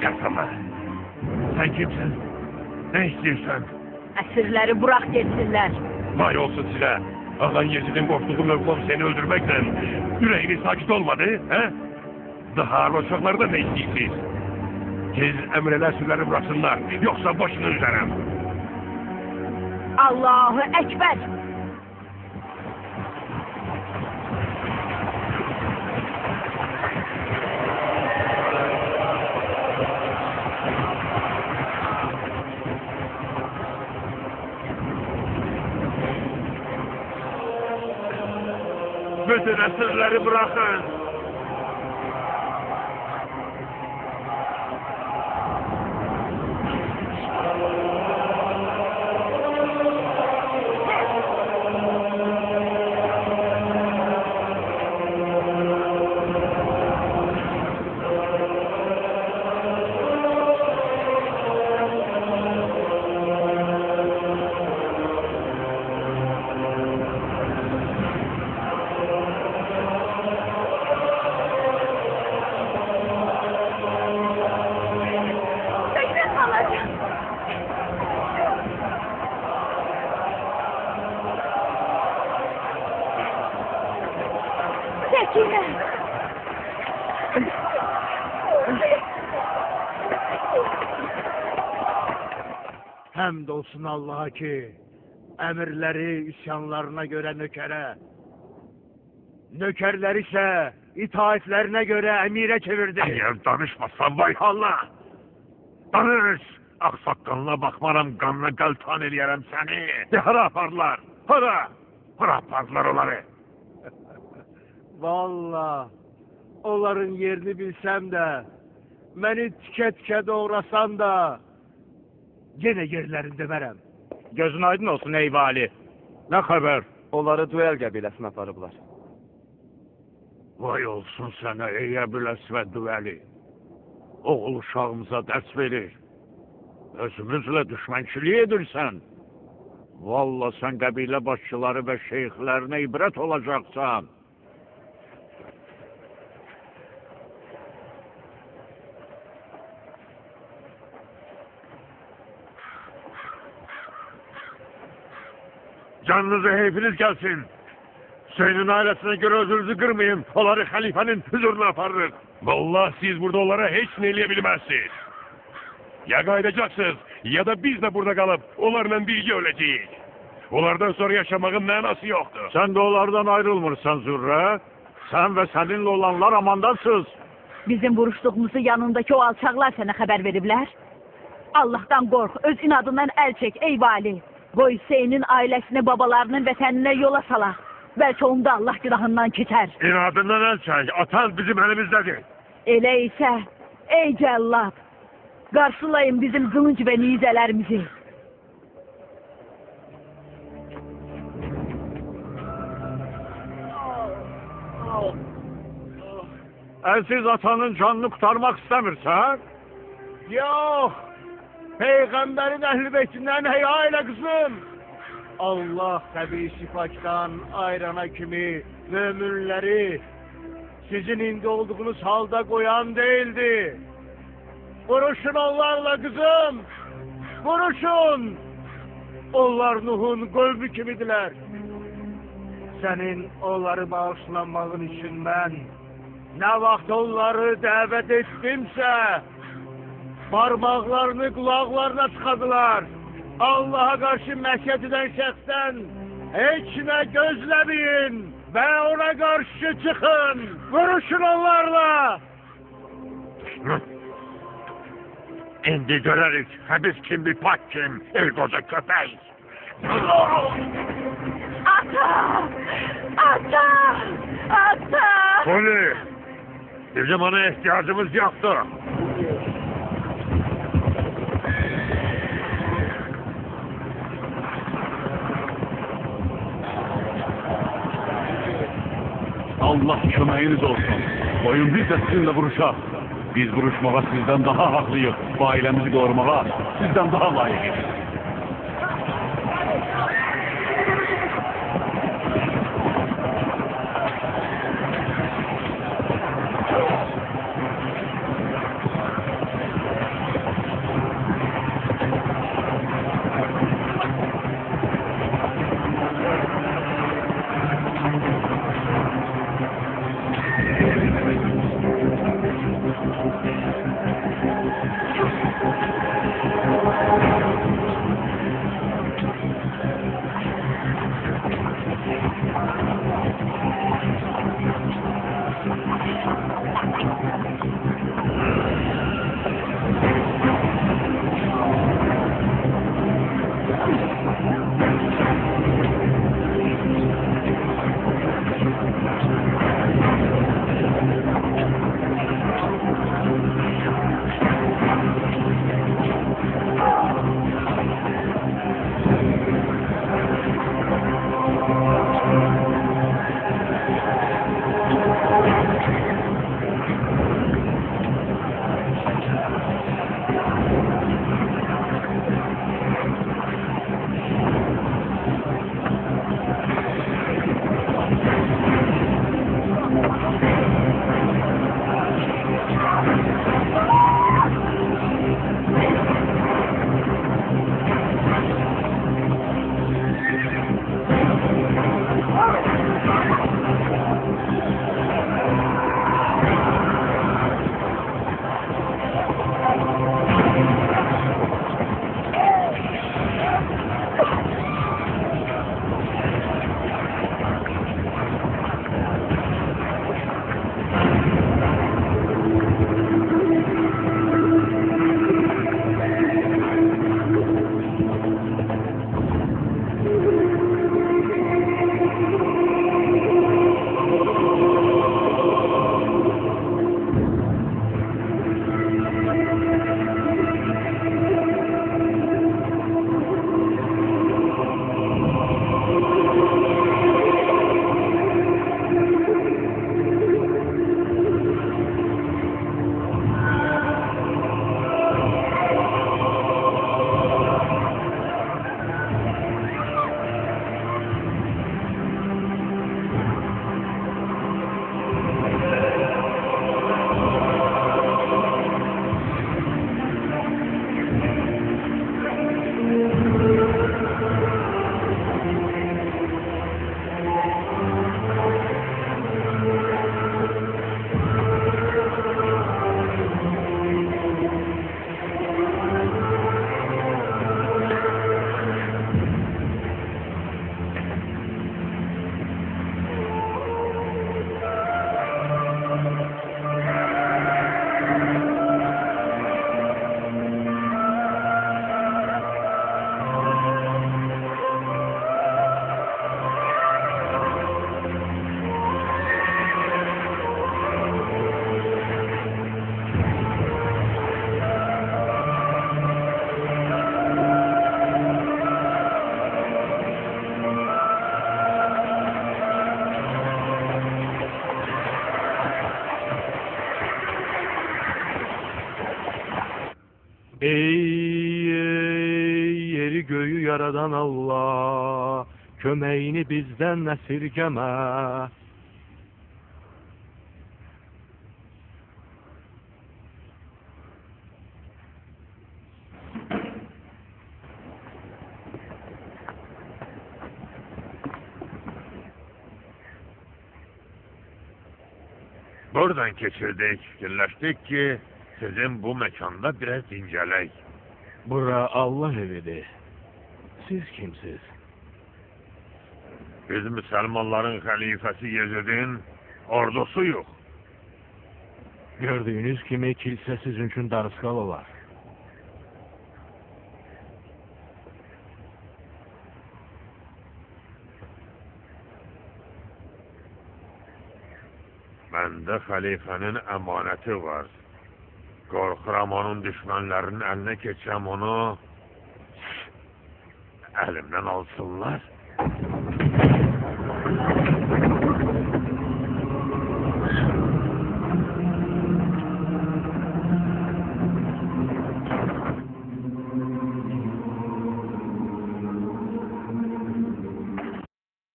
Kasama. Sen kimsin? Ne istiyorsun? Esirleri bırak geçsinler. Vay olsun size. Ağan Yezid'in korktuğu mevkom seni öldürmekle yüreğini sakit olmadı, he? Daha alçakları da ne istiyorsunuz? Siz emreler sürüleri bıraksınlar, yoksa başını üzerim. Allahu Ekber. Bütün esirleri bırakın. Həmd olsun Allah'a ki, əmirləri üsyanlarına görə nökərə, nökərləri isə itaətlərinə görə əmirə çevirdi. Eğer danışmazsan vay Allah. Danış. Aksakalına bakmaram kanına galtan eləyərəm səni. Hara aparlar? Hara? Hara aparlar onları? Valla, onların yerini bilsəm də, məni tikə-tikə doğrasan da, Yenə yerlərində mərəm. Gözün aydın olsun ey vali. Nə xəbər? Onları duel qəbiləsinə aparıblar. Vay olsun sənə ey Əbüləs və dueli. Oğul uşağımıza dərs verir. Özümüzlə düşmənçilik edirsən. Valla sən qəbilə başçıları və şeyxlərinə ibrət olacaqsan. Canınıza hepiniz gelsin. Senin ailesine göre özünüzü kırmayın. Onları halifenin huzuruna aparırız. Vallahi siz burada onlara hiç neyleyebilmezsiniz. Ya kaydacaksınız ya da biz de burada kalıp onlarla birlikte öleceğiz. Onlardan sonra yaşamanın manası yoktur. Sen de onlardan ayrılmırsan Zürre. Sen ve seninle olanlar amandasınız. Bizim vuruştuğumuzu yanındaki o alçaklar sana haber veriblər. Allah'tan kork, öz inadından el çek ey vali. Qoy Hüseynin ailesini babalarının vətəninə yola salaq. Belki onda Allah günahından keçər. İnadından el çek. Atan bizim elimizdedir. Elə isə, ey cəllad, qarşılayın bizim qılınc və nizələrimizi. Elsiz atanın canını kurtarmak istemirsen? Yox, Peyğəmbərin əhl-i beytindən həya elə qızım. Allah təbii pakdan ayrana kimi möminləri sizin indi olduğunuz halda qoyan değildi. Vuruşun onlarla kızım. Vuruşun. Onlar Nuh'un qövmü kimidiler. Senin onları bağışlanmağın için ben ne vaxt onları dəvət etdimsə, parmaqlarını qulaqlarına tıxadılar. Allah'a qarşı məşət edən şəxsdən heç nə gözləməyin və ona qarşı çıxın. Vuruşun onlarla. Şimdi göreriz. Hepimiz kim bir pak kim. El koca köpek. Ata! Ata! Ata! Poli. Bizim ona ihtiyacımız yoktu. Allah köməyiniz olsun. Boyun biz də sizinlə vuruşaq. Biz vuruşmağa sizdən daha haqlıyıq. Bu ailəmizi qorumağa sizdən daha layiqiz. Yaradan Allah, kömeğini bizden esirgeme. Buradan geçirdik. Fikirleştik ki sizin bu mekanda biraz incelek. Bura Allah evidir. Siz kimsiz? Biz Müslümanların halifesi Yezid'in ordusuyuq. Gördüğünüz kimi kilsə sizin üçün darısqal olar. Məndə xəlifənin əmanəti var. Qorxuram onun düşmənlərinin əlinə keçsəm onu əlimdən alsınlar.